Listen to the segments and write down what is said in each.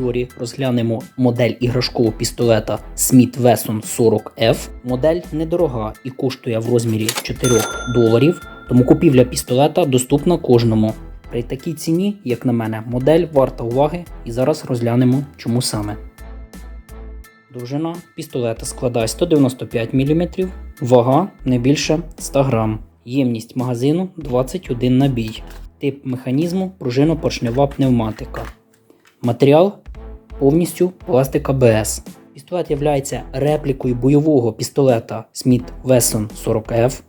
обзорі розглянемо модель іграшкового пістолета Smith Wesson 40F. Модель недорога і коштує в розмірі 4 доларів, тому купівля пістолета доступна кожному. При такій ціні, як на мене, модель варта уваги і зараз розглянемо, чому саме. Довжина пістолета складає 195 мм, вага не більше 100 г. Ємність магазину 21 набій. Тип механізму пружинно-поршнева пневматика. Матеріал повністю пластик АБС. Пістолет є реплікою бойового пістолета Smith Wesson 40F.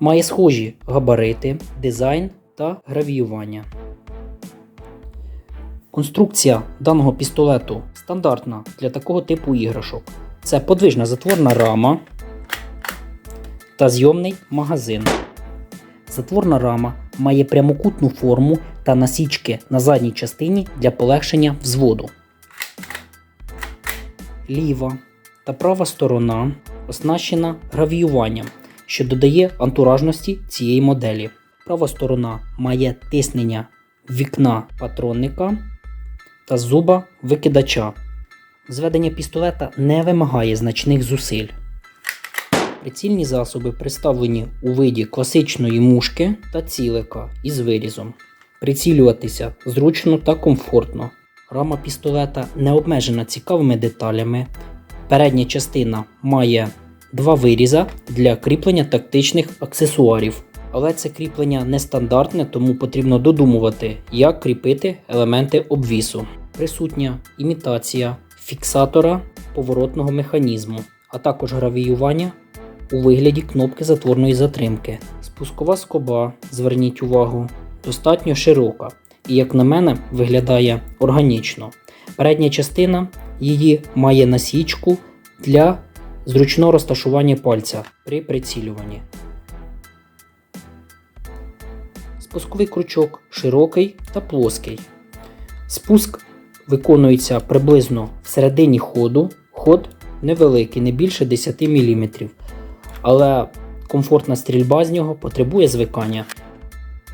Має схожі габарити, дизайн та гравіювання. Конструкція даного пістолету стандартна для такого типу іграшок. Це подвижна затворна рама та зйомний магазин. Затворна рама має прямокутну форму та насічки на задній частині для полегшення взводу. Ліва та права сторона оснащена гравіюванням, що додає антуражності цієї моделі. Права сторона має тиснення вікна патронника та зуба викидача. Зведення пістолета не вимагає значних зусиль. Прицільні засоби представлені у виді класичної мушки та цілика із вирізом. Прицілюватися зручно та комфортно. Рама пістолета не обмежена цікавими деталями. Передня частина має два виріза для кріплення тактичних аксесуарів. Але це кріплення нестандартне, тому потрібно додумувати, як кріпити елементи обвісу. Присутня імітація фіксатора поворотного механізму, а також гравіювання у вигляді кнопки затворної затримки. Спускова скоба, зверніть увагу, достатньо широка і, як на мене, виглядає органічно. Передня частина її має насічку для зручного розташування пальця при прицілюванні. Спусковий крючок широкий та плоский. Спуск виконується приблизно в середині ходу. Ход невеликий, не більше 10 мм. Але комфортна стрільба з нього потребує звикання.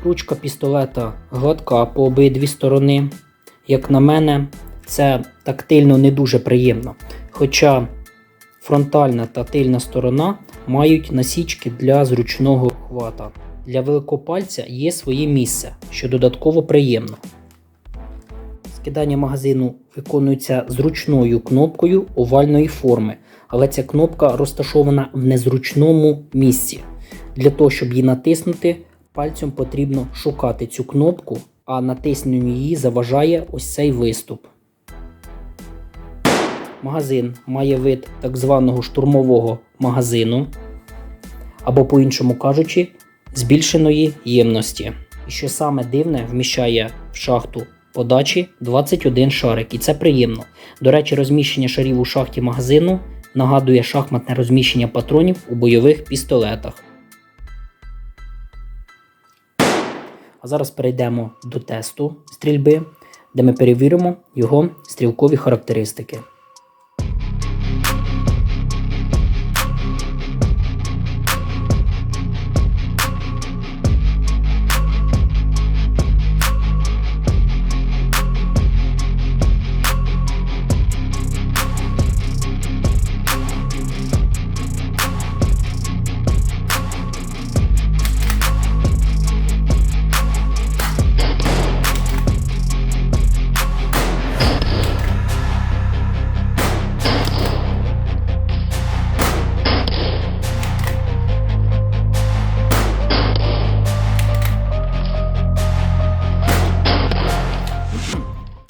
Ручка пістолета гладка по обидві сторони. Як на мене, це тактильно не дуже приємно. Хоча фронтальна та тильна сторона мають насічки для зручного хвата. Для великопальця є своє місце, що додатково приємно. Скидання магазину виконується зручною кнопкою овальної форми, але ця кнопка розташована в незручному місці. Для того, щоб її натиснути, пальцем потрібно шукати цю кнопку, а натисненню її заважає ось цей виступ. Магазин має вид так званого штурмового магазину, або, по-іншому кажучи, збільшеної ємності. І що саме дивне, вміщає в шахту подачі 21 шарик, і це приємно. До речі, розміщення шарів у шахті магазину нагадує шахматне розміщення патронів у бойових пістолетах. А зараз перейдемо до тесту стрільби, де ми перевіримо його стрілкові характеристики.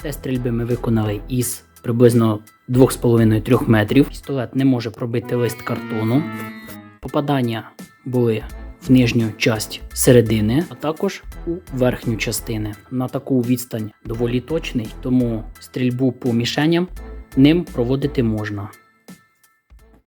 Тест стрільби ми виконали із приблизно 2,5-3 метрів. Пістолет не може пробити лист картону. Попадання були в нижню часть середини, а також у верхню частину. На таку відстань доволі точний, тому стрільбу по мішеням ним проводити можна.